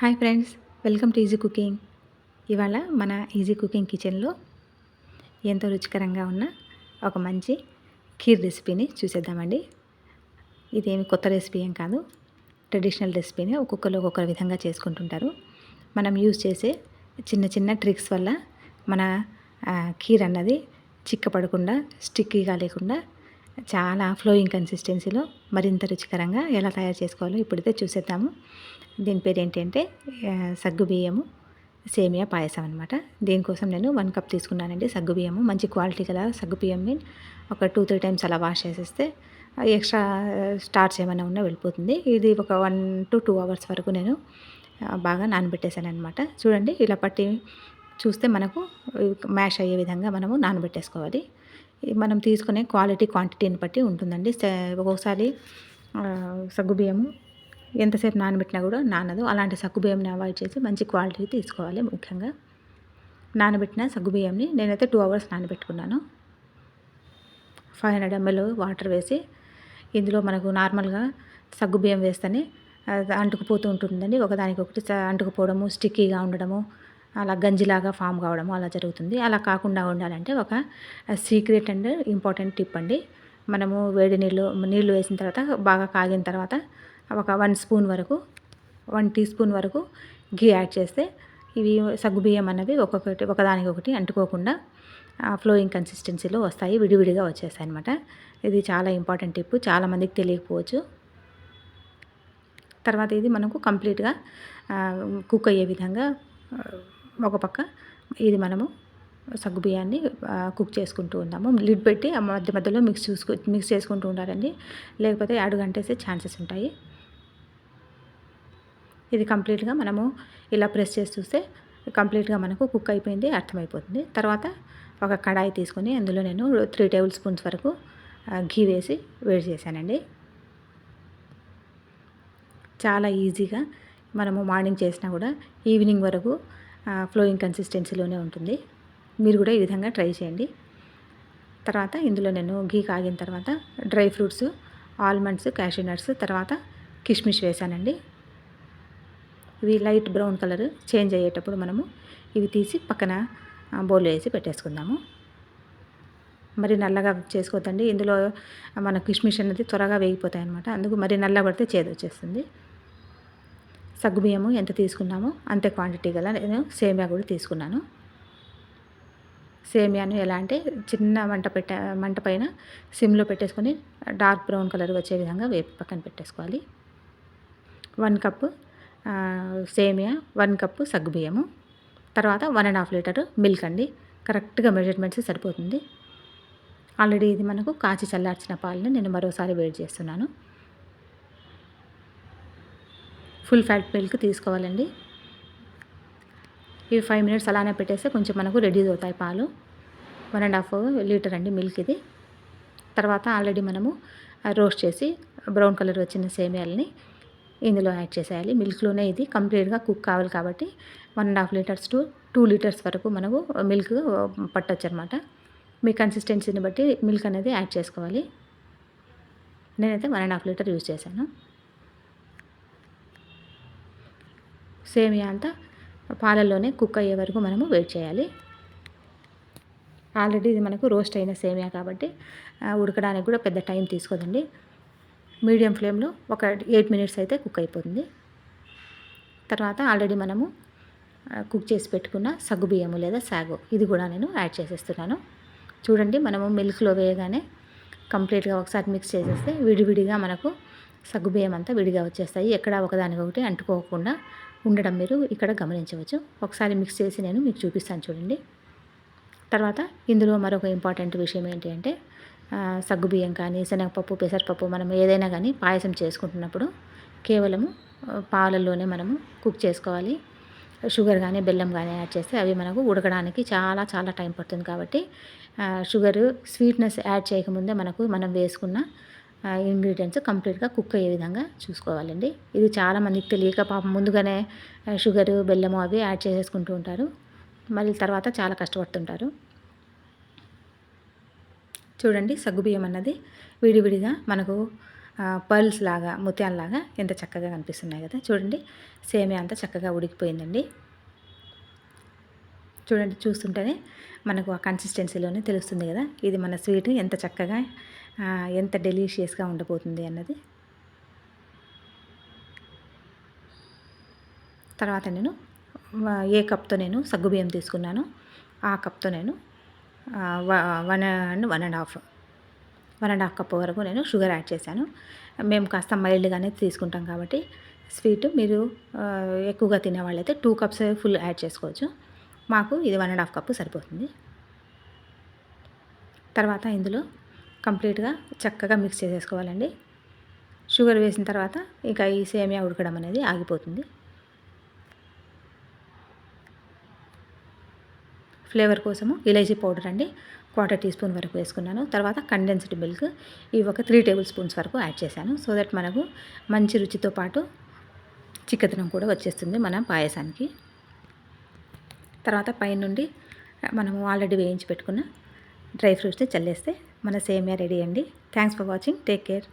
Hi friends welcome to easy cooking. ఇవాళ మన easy cooking కిచెన్లో ఎంతో రుచికరంగా ఉన్న ఒక మంచి ఖీర్ రెసిపీని చూసేద్దామండి. ఇదేమి కొత్త రెసిపీ ఏం కాదు ట్రెడిషనల్ రెసిపీని ఒక్కొక్కరు ఒక్కొక్క విధంగా చేసుకుంటుంటారు. మనం యూజ్ చేసే చిన్న చిన్న ట్రిక్స్ వల్ల మన ఖీర్ అన్నది చిక్కపడకుండా స్టిక్కీగా లేకుండా చాలా ఫ్లోయింగ్ కన్సిస్టెన్సీలో మరింత రుచికరంగా ఎలా తయారు చేసుకోవాలో ఇప్పుడైతే చూసేద్దాము. దీని పేరు ఏంటంటే సగ్గు బియ్యము సేమియా పాయసం అనమాట దీనికోసం నేను వన్ కప్ తీసుకున్నానండి సగ్గు బియ్యము. మంచి క్వాలిటీ గల సగ్గు బియ్యం మీన్ ఒక టూ త్రీ టైమ్స్ అలా వాష్ చేసేస్తే ఎక్స్ట్రా స్టార్చ్ ఏమైనా ఉన్నా వెళ్ళిపోతుంది. ఇది ఒక వన్ టు టూ అవర్స్ వరకు నేను బాగా నానబెట్టేశాను అనమాట చూడండి ఇలా పట్టి చూస్తే మనకు మ్యాష్ అయ్యే విధంగా మనము నానబెట్టేసుకోవాలి. మనం తీసుకునే క్వాలిటీ క్వాంటిటీని బట్టి ఉంటుందండి. ఒక్కొక్కసారి సగ్గుబియ్యము ఎంతసేపు నానబెట్టినా కూడా నానదు. అలాంటి సగ్గుబియ్యంని అవాయిడ్ చేసి మంచి క్వాలిటీ తీసుకోవాలి ముఖ్యంగా. నానబెట్టిన సగ్గుబియ్యంని నేనైతే టూ అవర్స్ నానబెట్టుకున్నాను. ఫైవ్ హండ్రెడ్ ఎంఎల్ వాటర్ వేసి ఇందులో మనకు నార్మల్గా సగ్గుబియ్యం వేస్తేనే అంటుకుపోతూ ఉంటుందండి. ఒకదానికొకటి అంటుకుపోవడము స్టిక్కీగా ఉండడము అలా గంజిలాగా ఫామ్ కావడము అలా జరుగుతుంది. అలా కాకుండా ఉండాలంటే ఒక సీక్రెట్ అండ్ ఇంపార్టెంట్ టిప్ అండి. మనము వేడి నీళ్ళు నీళ్ళు వేసిన తర్వాత బాగా కాగిన తర్వాత ఒక వన్ స్పూన్ వరకు వన్ టీ స్పూన్ వరకు ఘీ యాడ్ చేస్తే ఇవి సగ్గుబియ్యం అన్నవి ఒక్కొక్కటి ఒకదానికొకటి అంటుకోకుండా ఫ్లోయింగ్ కన్సిస్టెన్సీలో వస్తాయి. విడివిడిగా వచ్చేస్తాయి అనమాట ఇది చాలా ఇంపార్టెంట్ టిప్. చాలామందికి తెలియకపోవచ్చు. తర్వాత ఇది మనకు కంప్లీట్గా కుక్ అయ్యే విధంగా ఒక పక్క ఇది మనము సగ్గు బియ్యాన్ని కుక్ చేసుకుంటూ ఉందాము లిడ్ పెట్టి ఆ మధ్య మధ్యలో మిక్స్ చూసుకు మిక్స్ చేసుకుంటూ ఉండాలండి. లేకపోతే అడుగంటేసే ఛాన్సెస్ ఉంటాయి. ఇది కంప్లీట్గా మనము ఇలా ప్రెస్ చేసి చూస్తే కంప్లీట్గా మనకు కుక్ అయిపోయింది అర్థమైపోతుంది. తర్వాత ఒక కడాయి తీసుకొని అందులో నేను త్రీ టేబుల్ స్పూన్స్ వరకు ఘీ వేసి వేడి చేశానండి. చాలా ఈజీగా మనము మార్నింగ్ చేసినా కూడా ఈవినింగ్ వరకు ఫ్లోయింగ్ కన్సిస్టెన్సీలోనే ఉంటుంది. మీరు కూడా ఈ విధంగా ట్రై చేయండి. తర్వాత ఇందులో నేను ఘీ కాగిన తర్వాత dry fruits almonds cashew nuts తర్వాత కిష్మిష్ వేసానండి. ఇవి లైట్ బ్రౌన్ కలర్ చేంజ్ అయ్యేటప్పుడు మనము ఇవి తీసి పక్కన బౌల్లో వేసి పెట్టేసుకుందాము. మరి నల్లగా చేసుకోవద్దండి. ఇందులో మన కిష్మిష్ అనేది త్వరగా వేగిపోతాయి అనమాట అందుకు మరి నల్ల పడితే చేదు వచ్చేస్తుంది. సగ్గుబియ్యము ఎంత తీసుకున్నామో అంతే క్వాంటిటీ గల నేను సేమియా కూడా తీసుకున్నాను. సేమియాను ఎలా అంటే చిన్న మంట పెట్ట మంట పైన సిమ్లో పెట్టేసుకొని డార్క్ బ్రౌన్ కలర్ వచ్చే విధంగా వేపి పక్కన పెట్టేసుకోవాలి. వన్ కప్పు సేమియా వన్ కప్పు సగ్గుబియ్యము తర్వాత one and half litre milk అండి. కరెక్ట్గా మెజర్మెంట్స్ సరిపోతుంది. ఆల్రెడీ ఇది మనకు కాచి చల్లార్చిన పాలని నేను మరోసారి వేడి చేస్తున్నాను. ఫుల్ ఫ్యాట్ మిల్క్ తీసుకోవాలండి. ఇవి ఫైవ్ మినిట్స్ అలానే పెట్టేస్తే కొంచెం మనకు రెడీ అవుతాయి పాలు. వన్ అండ్ హాఫ్ లీటర్ అండి మిల్క్ ఇది. తర్వాత ఆల్రెడీ మనము రోస్ట్ చేసి బ్రౌన్ కలర్ వచ్చిన సేమియాలని ఇందులో యాడ్ చేసేయాలి. మిల్క్లోనే ఇది కంప్లీట్గా కుక్ కావాలి కాబట్టి one and half litres to two litres వరకు మనకు మిల్క్ పట్టొచ్చు అనమాట మీ కన్సిస్టెన్సీని బట్టి మిల్క్ అనేది యాడ్ చేసుకోవాలి. నేనైతే one and half litre use చేశాను. సేమియా అంతా పాలల్లోనే కుక్ అయ్యే వరకు మనము వెయిట్ చేయాలి. ఆల్రెడీ ఇది మనకు రోస్ట్ అయిన సేమియా కాబట్టి ఉడకడానికి కూడా పెద్ద టైం తీసుకోదండి. మీడియం ఫ్లేమ్లో ఒక ఎయిట్ మినిట్స్ అయితే కుక్ అయిపోతుంది. తర్వాత ఆల్రెడీ మనము కుక్ చేసి పెట్టుకున్న సగ్గు బియ్యము లేదా సాగు ఇది కూడా నేను యాడ్ చేసేస్తున్నాను. చూడండి మనము మిల్క్లో వేయగానే కంప్లీట్గా ఒకసారి మిక్స్ చేసేస్తే విడివిడిగా మనకు సగ్గుబియ్యం అంతా విడిగా వచ్చేస్తాయి. ఎక్కడ ఒకదానికొకటి అంటుకోకుండా ఉండడం మీరు ఇక్కడ గమనించవచ్చు. ఒకసారి మిక్స్ చేసి నేను మీకు చూపిస్తాను చూడండి. తర్వాత ఇందులో మరొక ఇంపార్టెంట్ విషయం ఏంటి అంటే సగ్గుబియ్యం కానీ శనగపప్పు పెసరపప్పు మనం ఏదైనా కానీ పాయసం చేసుకుంటున్నప్పుడు కేవలము పాలల్లోనే మనము కుక్ చేసుకోవాలి. షుగర్ కానీ బెల్లం కానీ యాడ్ చేస్తే అవి మనకు ఉడకడానికి చాలా చాలా టైం పడుతుంది కాబట్టి షుగర్ స్వీట్నెస్ యాడ్ చేయకముందే మనకు మనం వేసుకున్న ఇంగ్రీడియంట్స్ కంప్లీట్గా కుక్ అయ్యే విధంగా చూసుకోవాలండి. ఇది చాలా మందికి తెలియక పాపం ముందుగానే షుగరు బెల్లము అవి యాడ్ చేసేసుకుంటూ ఉంటారు. మళ్ళీ తర్వాత చాలా కష్టపడుతుంటారు. చూడండి సగ్గుబియ్యం అన్నది విడివిడిగా మనకు పర్ల్స్ లాగా ముత్యాలలాగా ఎంత చక్కగా కనిపిస్తున్నాయి కదా. చూడండి సేమియా అంతా చక్కగా ఉడికిపోయిందండి. చూడండి చూస్తుంటేనే మనకు ఆ కన్సిస్టెన్సీలోనే తెలుస్తుంది కదా. ఇది మన స్వీట్ ఎంత చక్కగా ఎంత డెలీషియస్గా ఉండబోతుంది అన్నది. తర్వాత నేను ఏ కప్తో నేను సగ్గుబియ్యం తీసుకున్నాను ఆ కప్తో నేను వ- one and one and half one and half cup వరకు నేను షుగర్ యాడ్ చేశాను. మేము కాస్త మైల్డ్గానే తీసుకుంటాం కాబట్టి స్వీట్ మీరు ఎక్కువగా తినే వాళ్ళైతే టూ కప్స్ ఫుల్ యాడ్ చేసుకోవచ్చు. మాకు ఇది వన్ అండ్ హాఫ్ కప్పు సరిపోతుంది. తర్వాత ఇందులో కంప్లీట్గా చక్కగా మిక్స్ చేసేసుకోవాలండి. షుగర్ వేసిన తర్వాత ఇక ఈ సేమియా ఉడకడం అనేది ఆగిపోతుంది. ఫ్లేవర్ కోసము ఇలైచీ పౌడర్ అండి క్వార్టర్ టీ స్పూన్ వరకు వేసుకున్నాను. తర్వాత కండెన్స్డ్ మిల్క్ ఇవి ఒక త్రీ టేబుల్ స్పూన్స్ వరకు యాడ్ చేశాను. సో దట్ మనకు మంచి రుచితో పాటు చిక్కదనం కూడా వచ్చేస్తుంది మన పాయసానికి. తర్వాత పైనుండి మనము ఆల్రెడీ వేయించి పెట్టుకున్న డ్రై ఫ్రూట్స్ని చల్లేస్తే మన సేమియా రెడీ అండి. Thanks for watching. Take care.